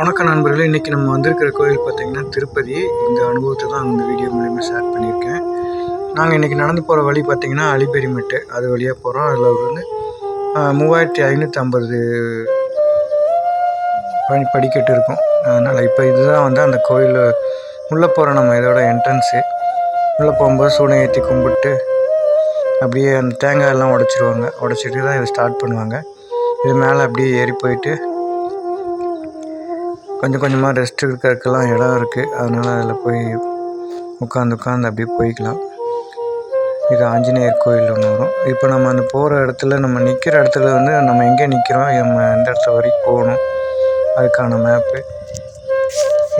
வணக்கம் நண்பர்களே இன்றைக்கி நம்ம வந்திருக்கிற கோயில் பார்த்திங்கன்னா திருப்பதி. இந்த அனுபவத்தை தான் இந்த வீடியோ மூலிமா ஷேர் பண்ணியிருக்கேன். நாங்கள் இன்றைக்கி நடந்து போகிற வழி பார்த்திங்கன்னா அலிபெரிமெட்டு அது வழியாக போகிறோம் அதில் வந்து மூவாயிரத்தி ஐநூற்றி ஐம்பது படிக்கட்டு இருக்கும். அதனால் இப்போ இதுதான் வந்து அந்த கோயில் உள்ளே போகிற நம்ம இதோட என்ட்ரன்ஸு உள்ளே போகும்போது சூடம் ஏற்றி கும்பிட்டு அப்படியே அந்த தேங்காய் எல்லாம் உடச்சிருவாங்க. உடச்சிட்டு தான் இதை ஸ்டார்ட் பண்ணுவாங்க. இது மேலே அப்படியே ஏறி போயிட்டு கொஞ்சம் கொஞ்சமாக ரெஸ்ட் இருக்கிறதுக்கெல்லாம் இடம் இருக்குது அதனால் அதில் போய் உட்காந்து உட்காந்து அப்படியே போய்க்கலாம். இது ஆஞ்சநேயர் கோயில் ஒன்று வரும். இப்போ நம்ம அந்த போகிற இடத்துல நம்ம நிற்கிற இடத்துல வந்து நம்ம எங்கே நிற்கிறோம் நம்ம எந்த இடத்துல வரைக்கும் போகணும்? அதுக்கான மேப்பு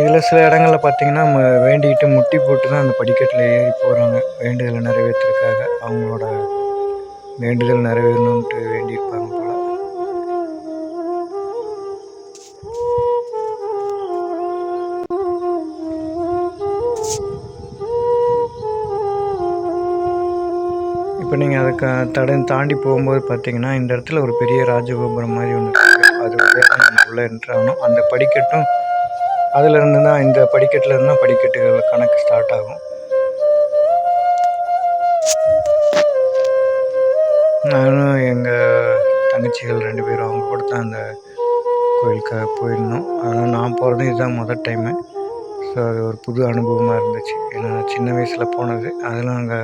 இதில் சில இடங்களில் பார்த்தீங்கன்னா நம்ம வேண்டிக்கிட்டு முட்டி போட்டு தான் அந்த படிக்கட்டில் ஏறி போகிறாங்க வேண்டுதலை நிறைவேற்றுறதுக்காக அவங்களோட வேண்டுதல் நிறைவேறணுன்ட்டு வேண்டியிருப்பாங்க. க இப்போ தட தாண்டி போகும்போது பார்த்தீங்கன்னா இந்த இடத்துல ஒரு பெரிய ராஜகோபுரம் மாதிரி ஒன்று இருக்குது அது நம்ம உள்ளே என்ட்ரு அந்த படிக்கட்டும் அதிலிருந்து தான் இந்த படிக்கட்டில் இருந்தால் தான் படிக்கட்டுகள் கணக்கு ஸ்டார்ட் ஆகும். நானும் எங்கள் தங்கச்சிகள் ரெண்டு பேரும் அவங்க கூட தான் அந்த கோயிலுக்காக போயிருந்தோம். ஆனால் நான் போகிறது இதுதான் முதல் டைமு ஸோ அது ஒரு புது அனுபவமாக இருந்துச்சு. ஏன்னா சின்ன வயசில் போனது. அதெல்லாம் அங்கே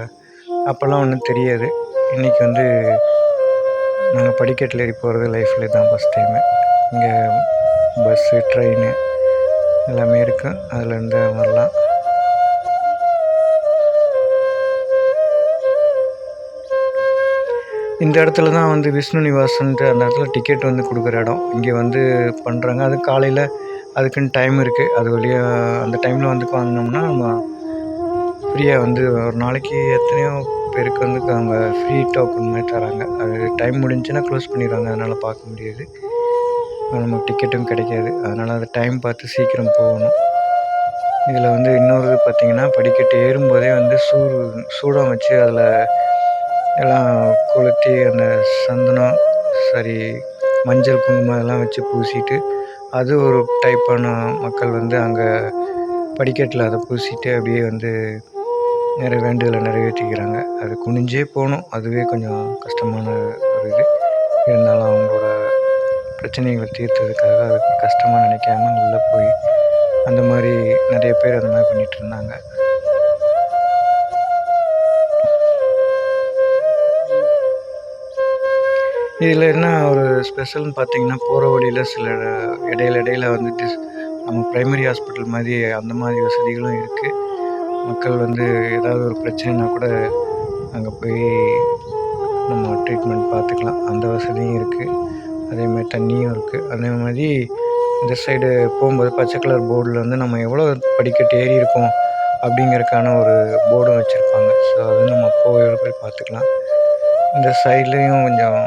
அப்போல்லாம் ஒன்றும் தெரியாது. இன்றைக்கி வந்து நாங்கள் படிக்கட்டில் ஏறி போகிறது லைஃப்பில் தான் ஃபஸ்ட் டைமு இங்கே பஸ்ஸு ட்ரெயின் எல்லாமே இருக்கும் அதுலேருந்து வரலாம். இந்த இடத்துல தான் வந்து விஷ்ணு நிவாசன்ட்டு அந்த இடத்துல டிக்கெட் வந்து கொடுக்குற இடம். இங்கே வந்து பண்ணுறாங்க அது காலையில் அதுக்குன்னு டைம் இருக்குது அது வழியாக அந்த டைமில் வந்து வாங்கினோம்னா நம்ம ஃப்ரீயாக வந்து ஒரு நாளைக்கு எத்தனையோ பேருக்கு வந்து அவங்க ஃப்ரீ டோக்கன் மாதிரி தராங்க. அது டைம் முடிஞ்சுன்னா க்ளோஸ் பண்ணிடுவாங்க. அதனால் பார்க்க முடியாது. நமக்கு டிக்கெட்டும் கிடைக்காது. அதனால் அது டைம் பார்த்து சீக்கிரம் போகணும். இதில் வந்து இன்னொரு பார்த்திங்கன்னா படிக்கட்டு ஏறும்போதே வந்து சூடு சூடம் வச்சு அதில் எல்லாம் கொளுத்தி அந்த சந்தனம் சரி மஞ்சள் குங்குமம் எல்லாம் வச்சு பூசிட்டு அது ஒரு டைப்பான மக்கள் வந்து அங்கே படிக்கட்டில் அதை பூசிட்டு அப்படியே வந்து நிறைய வேண்டுதலை நிறைவேற்றிக்கிறாங்க. அது குனிஞ்சே போகணும். அதுவே கொஞ்சம் கஷ்டமான ஒரு இது. இருந்தாலும் அவங்களோட பிரச்சனைகளை தீர்த்ததுக்காக அது கஷ்டமாக நினைக்காம உள்ளே போய் அந்த மாதிரி நிறைய பேர் அந்த மாதிரி பண்ணிகிட்டு இருந்தாங்க. இதில் என்ன ஒரு ஸ்பெஷல்னு பார்த்தீங்கன்னா போகிற வழியில் சில இடையில இடையில வந்துட்டு நம்ம ப்ரைமரி ஹாஸ்பிட்டல் மாதிரி அந்த மாதிரி வசதிகளும் இருக்குது மக்கள் வந்து ஏதாவது ஒரு பிரச்சனைனா கூட அங்கே போய் நம்ம ட்ரீட்மெண்ட் பார்த்துக்கலாம். அந்த வசதியும் இருக்குது அதே மாதிரி தண்ணியும் இருக்குது அதே மாதிரி இந்த சைடு போகும்போது பச்சை கலர் போர்டில் வந்து நம்ம எவ்வளோ படிக்கட்டு ஏறி இருக்கோம் அப்படிங்கிறதுக்கான ஒரு போர்டும் வச்சுருப்பாங்க. ஸோ அது நம்ம போய் போய் பார்த்துக்கலாம். இந்த சைட்லேயும் கொஞ்சம்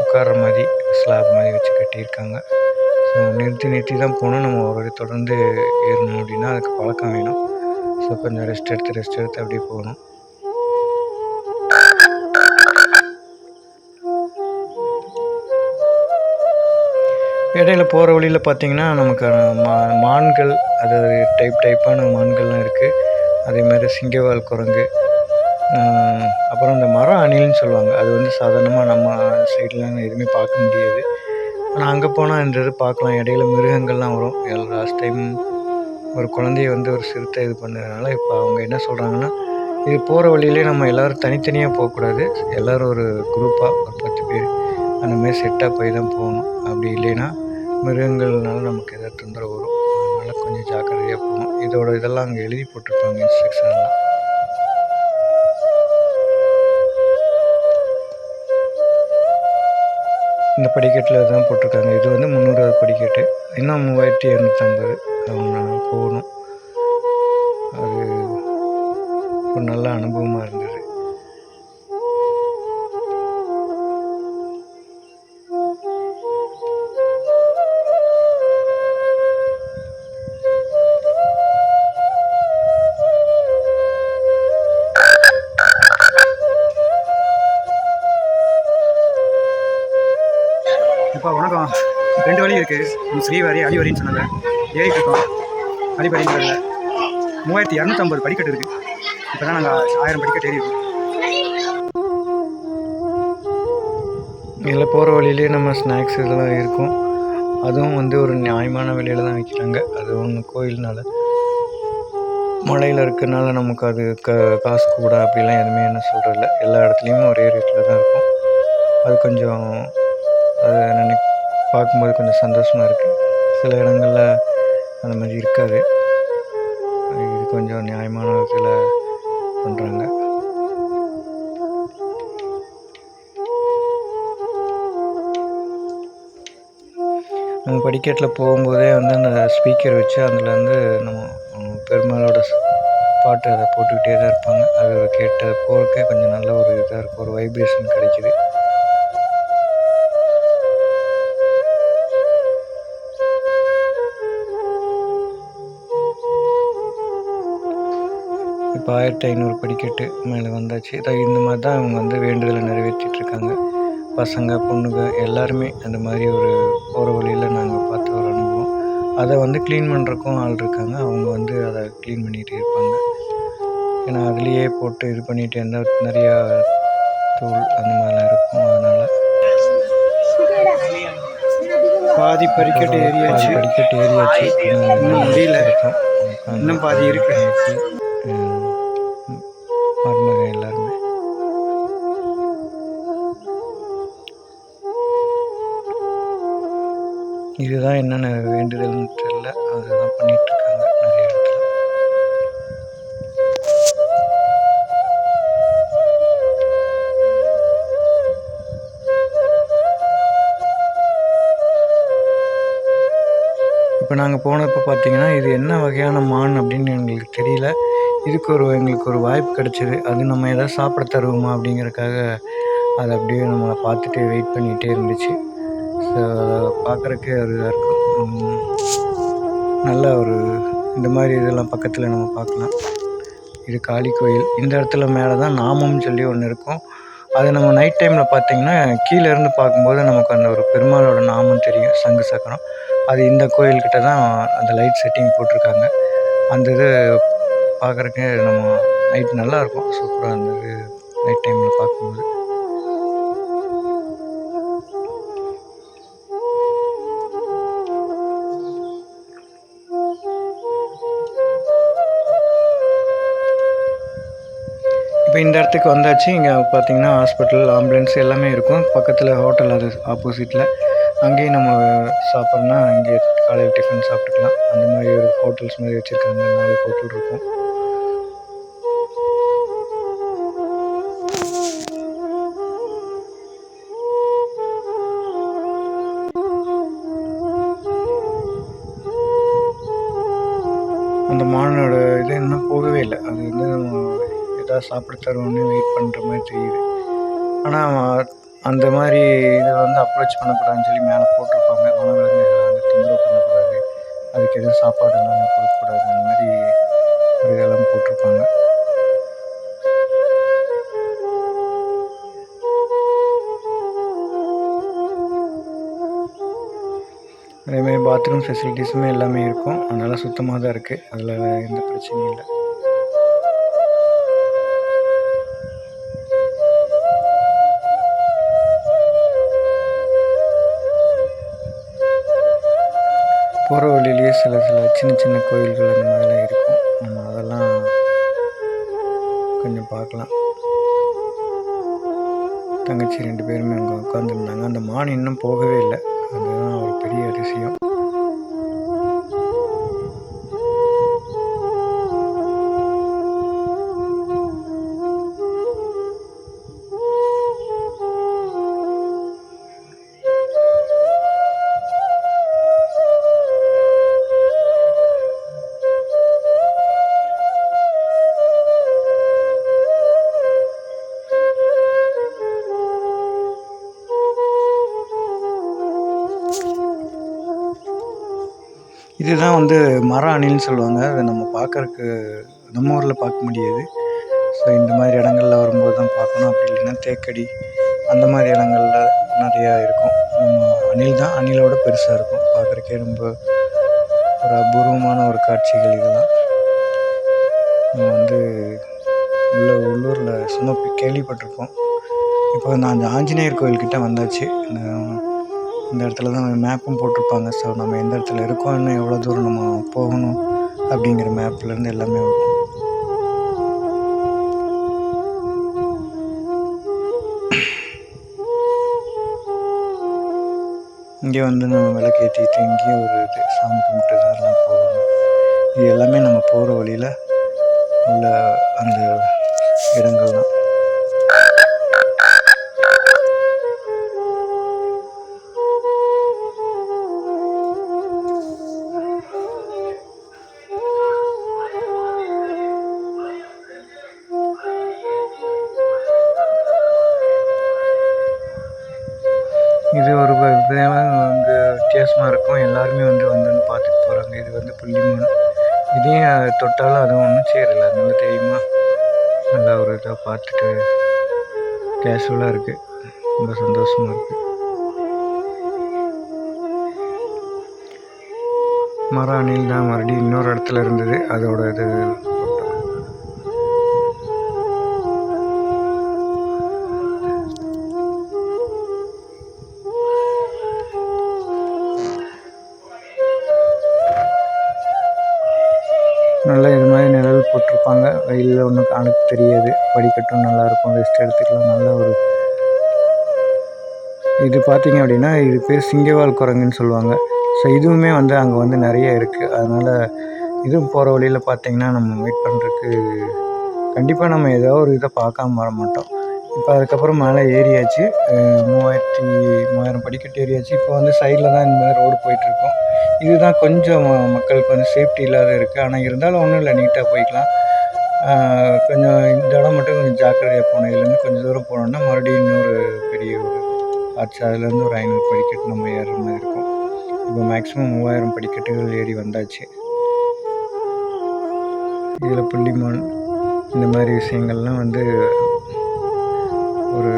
உட்கார்ற மாதிரி ஸ்லாப் மாதிரி வச்சு கட்டியிருக்காங்க. ஸோ நிறுத்தி நிறுத்தி தான் போகணும். நம்ம ஒரு தொடர்ந்து ஏறணும் அப்படின்னா அதுக்கு பழக்கம் வேணும். ஸோ கொஞ்சம் ரெஸ்ட் எடுத்து ரெஸ்ட் எடுத்து அப்படியே போகணும். இடையில போகிற வழியில் பார்த்தீங்கன்னா நமக்கு மா மான்கள் அதாவது டைப் டைப்பான மான்கள்லாம் இருக்குது அதே மாதிரி சிங்கவால் குரங்கு அப்புறம் இந்த மரம் அணில்னு சொல்லுவாங்க. அது வந்து சாதாரணமாக நம்ம சைட்லாம் எதுவுமே பார்க்க முடியாது. ஆனால் அங்கே போனால் இந்த இது பார்க்கலாம். இடையில மிருகங்கள்லாம் வரும். லாஸ்ட் டைம் ஒரு குழந்தைய வந்து ஒரு சிறுத்தை இது பண்ணதுனால இப்போ அவங்க என்ன சொல்கிறாங்கன்னா இது போகிற வழியிலே நம்ம எல்லோரும் தனித்தனியாக போகக்கூடாது. எல்லோரும் ஒரு குரூப்பாக ஒரு பத்து பேர் அந்த மாதிரி செட்டாக போய் தான் போகணும். அப்படி இல்லைன்னா மிருகங்கள்னால நமக்கு எதாவது தொந்தரவு வரும். அதனால் கொஞ்சம் ஜாக்கிரதையாக போகணும். இதோட இதெல்லாம் அங்கே எழுதி போட்டிருப்பாங்க இன்ஸ்ட்ரக்ஷன்லாம் இந்த படிக்கட்டில் தான் போட்டிருக்காங்க. இது வந்து முந்நூறாவது படிக்கட்டு. இன்னும் மூவாயிரத்தி இரநூத்தம்பது. அவங்க போனோம் அது ஒரு நல்ல அனுபவமாக இருந்தது. இப்போ வணக்கம். ரெண்டு வழி இருக்கு. இருக்குது ஸ்ரீவாரி அடிவரின்னு சொன்னாங்க. ஏறிட்டு இருக்கோம் அடிப்படைங்கிறதுல மூவாயிரத்தி இரநூத்தம்பது படிக்கட்டு இருக்குது இப்போ தான் நாங்கள் ஆயிரம் படிக்கட்டு ஏறி இருக்கோம். இதில் போகிற வழியிலே நம்ம ஸ்நாக்ஸ் இதெல்லாம் இருக்கும். அதுவும் வந்து ஒரு நியாயமான விலையில் தான் விற்கிறாங்க அது ஒன்று கோயில்னால. மலையில் இருக்கிறனால நமக்கு அது க காசு கூட அப்படிலாம் எதுவுமே என்ன சொல்கிறதில்ல எல்லா இடத்துலையுமே ஒரே ரேட்டில் தான் இருக்கும். அது கொஞ்சம் அதை நினை பார்க்கும்போது கொஞ்சம் சந்தோஷமாக இருக்குது சில இடங்களில் அந்த மாதிரி இருக்காது. இது கொஞ்சம் நியாயமான விதத்தில் பண்ணுறாங்க நம்ம படிக்கட்டில் போகும்போதே வந்து அந்த ஸ்பீக்கர் வச்சு அதில் வந்து நம்ம பெருமாளோட பாட்டு அதை போட்டுக்கிட்டே தான் இருப்பாங்க. அதை கேட்ட போகிறக்கே கொஞ்சம் நல்ல ஒரு இதாக இருக்கும். ஒரு வைப்ரேஷன் கிடைக்கிது. இப்போ ஆயிரத்தி ஐநூறு படிக்கட்டு மேலே வந்தாச்சு. இதை இந்த மாதிரி தான் அவங்க வந்து வேண்டுதலை நிறைவேற்றிட்டு இருக்காங்க பசங்க பொண்ணுங்க எல்லாருமே அந்த மாதிரி ஒரு போகிற வழியில் நாங்கள் பார்த்த ஒரு அனுபவம். அதை வந்து க்ளீன் பண்ணுறக்கும் ஆள் இருக்காங்க. அவங்க வந்து அதை க்ளீன் பண்ணிகிட்டே இருப்பாங்க. ஏன்னா அதுலேயே போட்டு இது பண்ணிட்டு இருந்தால் நிறையா தூள் அந்த மாதிரிலாம் இருக்கும். அதனால் பாதி படிக்கட்டு ஏறியாச்சு. படிக்கட்டு ஏறியாச்சு. இன்னும் முடியல. இருக்கோம். இன்னும் பாதி இருக்கு. இதுதான் என்னென்ன வேண்டுதல்னு தெரியல. அதுதான் பண்ணிட்டு இருக்காங்க நிறைய இடத்துல. இப்போ நாங்கள் போனப்போ பார்த்தீங்கன்னா இது என்ன வகையான மான் அப்படின்னு எங்களுக்கு தெரியல. இதுக்கு ஒரு எங்களுக்கு ஒரு வாய்ப்பு கிடச்சிது. அது நம்ம எதாவது சாப்பிட தருவோமா அப்படிங்கிறக்காக அது அப்படியே நம்மளை பார்த்துட்டு வெயிட் பண்ணிகிட்டே இருந்துச்சு. பார்க்குறக்கே ஒரு இதாக இருக்கும் நல்ல ஒரு இந்த மாதிரி இதெல்லாம் பக்கத்தில் நம்ம பார்க்கலாம். இது காளி கோயில். இந்த இடத்துல மேலே தான் நாமம்னு சொல்லி ஒன்று இருக்கும். அது நம்ம நைட் டைமில் பார்த்திங்கன்னா கீழே இருந்து பார்க்கும்போது நமக்கு அந்த ஒரு பெருமாளோட நாமம் தெரியும் சங்கு சக்கரம். அது இந்த கோயில்கிட்ட தான் அந்த லைட் செட்டிங் போட்டிருக்காங்க. அந்த இது பார்க்குறக்கு நம்ம நைட் நல்லாயிருக்கும் சூப்பராக சூப்பராக இருந்தது நைட் டைமில் பார்க்கும்போது. இப்போ இந்த இடத்துக்கு வந்தாச்சு. இங்கே பார்த்தீங்கன்னா ஹாஸ்பிட்டல் ஆம்புலன்ஸ் எல்லாமே இருக்கும். பக்கத்தில் ஹோட்டல் அது ஆப்போசிட்டில் அங்கேயும் நம்ம சாப்பிட்றோன்னா அங்கேயே காலையில் டிஃபன் சாப்பிட்டுக்கலாம். அந்த மாதிரி ஒரு ஹோட்டல்ஸ் மாதிரி வச்சுருக்காங்க. நாலு ஹோட்டல் இருக்கும். அந்த மானோட இது இன்னும் போகவே இல்லை. அது வந்து நம்ம ஏதாவது சாப்பிட தருவோன்னு வெயிட் பண்ணுற மாதிரி தெரியுது. ஆனால் அந்த மாதிரி இதை வந்து அப்ரோச் பண்ணக்கூடாதுன்னு சொல்லி மேலே போட்டிருப்பாங்க. வனவிலங்குகளை வந்து தொந்தரவு பண்ணக்கூடாது. அதுக்கு எதுவும் சாப்பாடு எல்லாம் கொடுக்கக்கூடாது. அந்த மாதிரி ஒரு இதெல்லாம் போட்டிருப்பாங்க. அதேமாதிரி பாத்ரூம் ஃபெசிலிட்டிஸுமே எல்லாமே இருக்கும். அதனால் சுத்தமாக தான் இருக்குது அதில் எந்த பிரச்சனையும் இல்லை. போகிற வழியிலேயே சில சில சின்ன சின்ன கோயில்கள் அந்த மாதிரிலாம் இருக்கும். நம்ம அதெல்லாம் கொஞ்சம் பார்க்கலாம். தங்கச்சி ரெண்டு பேருமே அங்கே உட்காந்துருந்தாங்க அந்த மான் இன்னும் போகவே இல்லை. அதுதான் ஒரு பெரிய அதிசயம். இதுதான் வந்து மர அணில்னு சொல்லுவாங்க. அதை நம்ம பார்க்கறக்கு நம்ம ஊரில் பார்க்க முடியாது. ஸோ இந்த மாதிரி இடங்கள்ல வரும்போது தான் பார்க்கணும். அப்படி இல்லைன்னா தேக்கடி அந்த மாதிரி இடங்கள்ல நிறையா இருக்கும். நம்ம அணில் தான் அணிலோட பெருசாக இருக்கும். பார்க்குறக்கே ரொம்ப ஒரு அபூர்வமான ஒரு காட்சிகள் இதெல்லாம். நம்ம வந்து உள்ள உள்ளூரில் சும்மா போய் கேள்விப்பட்டிருப்போம். இப்போ நான் அந்த ஆஞ்சநேயர் கோயில்கிட்ட வந்தாச்சு. இந்த இடத்துல தான் மேப்பும் போட்டிருப்பாங்க. ஸோ நம்ம எந்த இடத்துல இருக்கோம் இன்னும் எவ்வளோ தூரம் நம்ம போகணும் அப்படிங்கிற மேப்லேருந்து எல்லாமே வரும். இங்கே வந்து நம்ம விளக்கேற்றிட்டு இங்கேயும் ஒரு இது சாமி கும்பிட்டு தான் எல்லாம் போகணும். இது எல்லாமே நம்ம போகிற வழியில் உள்ள அந்த இடங்கள் தான் வந்து வித்தியாசமாக இருக்கும். எல்லாருமே வந்து வந்து பார்த்துட்டு போகிறாங்க இது வந்து புள்ளிமான் இதையும் தொட்டாலும் அதுவும் ஒன்றும் சேரல அதனால தெரியுமா? நல்லா ஒரு இதாக பார்த்துட்டு கேஷுவலாக இருக்குது ரொம்ப சந்தோஷமாக இருக்குது மரம் அணில் தான் மறுபடியும் இன்னொரு இடத்துல இருந்தது. அதோட இது நிழல் வெயிலில் ஒன்றும் கணக்கு தெரியாது. படிக்கட்டும் நல்லாயிருக்கும் ரெஸ்ட் எடுத்துக்கலாம். நல்ல ஒரு இது பார்த்தீங்க அப்படின்னா இது பேர் சிங்கவால் குரங்குன்னு சொல்லுவாங்க. ஸோ இதுவுமே வந்து அங்கே வந்து நிறைய இருக்குது அதனால் இதுவும் போகிற வழியில் பார்த்தீங்கன்னா நம்ம வெயிட் பண்ணுறதுக்கு கண்டிப்பாக நம்ம ஏதோ ஒரு இதை பார்க்காம வர மாட்டோம். இப்போ அதுக்கப்புறம் மேலே ஏறியாச்சு. மூவாயிரத்தி மூவாயிரம் படிக்கட்டு ஏறியாச்சு. இப்போ வந்து சைடில் தான் இந்த மாதிரி ரோடு போயிட்டுருக்கோம். இதுதான் கொஞ்சம் மக்களுக்கு வந்து சேஃப்டி இல்லாத இருக்குது ஆனால் இருந்தாலும் ஒன்றும் இல்லை. நீட்டாக போய்க்கலாம். கொஞ்சம் இந்த இடம் மட்டும் கொஞ்சம் ஜாக்கிரதையாக போனோம் இதுலேருந்து கொஞ்சம் தூரம் போனோம்னா மறுபடியும் இன்னொரு பெரிய ஒரு ஆச்சு அதுலேருந்து ஒரு ஐநூறு படிக்கட்டு நம்ம ஏறுற மாதிரி இருக்கும். இப்போ மேக்ஸிமம் மூவாயிரம் படிக்கட்டுகள் ஏறி வந்தாச்சு. இதில் புள்ளிமான் இந்த மாதிரி விஷயங்கள்லாம் வந்து ஒரு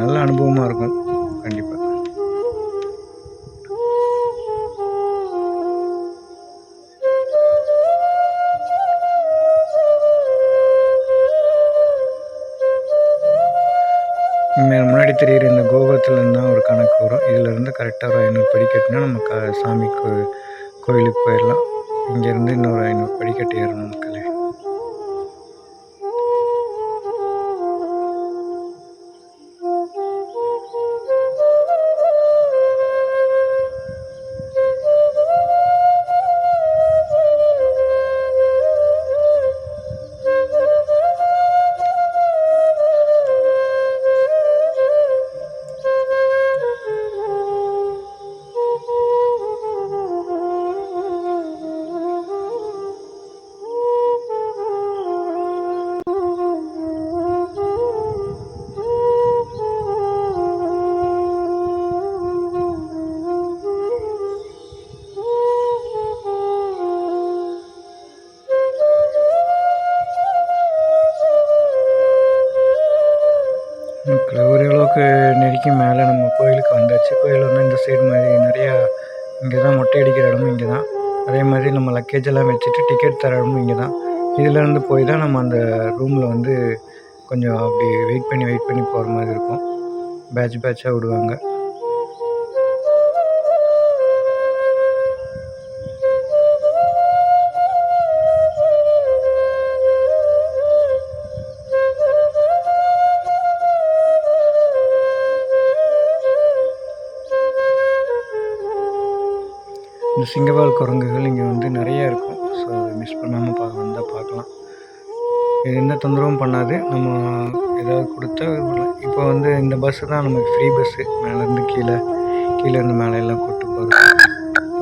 நல்ல அனுபவமாக இருக்கும். படிக்கட்டுனா நம்ம க சாமி கோ கோயிலுக்கு போயிடலாம். இங்கேருந்து இன்னொரு ஐநூறு படிக்கட்டு ஏறணும் நமக்கு. கோயிலுக்கு கோயில் வந்து இந்த சைடு மாதிரி நிறையா இங்கே தான் மொட்டை அடிக்கிற இடமும் இங்கே தான் அதே மாதிரி நம்ம லக்கேஜ் எல்லாம் வச்சுட்டு டிக்கெட் தர இடமும் இங்கே தான் இதுலேருந்து போய் தான் நம்ம அந்த ரூமில் வந்து கொஞ்சம் அப்படி வெயிட் பண்ணி வெயிட் பண்ணி போகிற மாதிரி இருக்கும். பேட்ச் பேட்சாக விடுவாங்க. இந்த சிங்கவால் குரங்குகள் இங்கே வந்து நிறைய இருக்கும். ஸோ மிஸ் பண்ணாமல் பார்க்க வந்தால் பார்க்கலாம். இது எந்த தொந்தரவும் பண்ணாது. நம்ம ஏதாவது கொடுத்தா இப்போ வந்து இந்த பஸ்ஸு தான் நமக்கு ஃப்ரீ பஸ்ஸு மேலேருந்து கீழே கீழேருந்து மேலே எல்லாம் கூப்பிட்டு போகிறோம்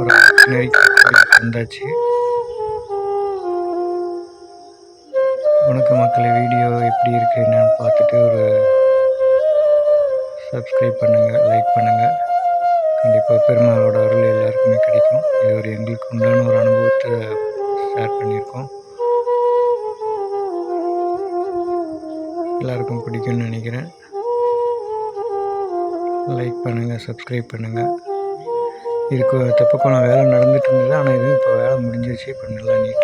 ஒரு கோயிலுக்கு வந்தாச்சு. வணக்கம் மக்களை. வீடியோ எப்படி இருக்குது என்னன்னு பார்த்துட்டு ஒரு சப்ஸ்கிரைப் பண்ணுங்கள் லைக் பண்ணுங்கள் கண்டிப்பாக பெருமாளோட அருள் எல்லாருக்குமே கிடைக்கும். இது ஒரு எங்களுக்கு உண்டான ஒரு அனுபவத்தை ஷேர் பண்ணியிருக்கோம். எல்லாருக்கும் பிடிக்கும்னு நினைக்கிறேன். லைக் பண்ணுங்கள் சப்ஸ்கிரைப் பண்ணுங்கள் இதுக்கு தெப்பக்குளம் வேலை நடந்துட்டு இருந்தது ஆனால் இது இப்போ வேலை முடிஞ்சிருச்சு இப்போ நல்லா நீட்டாக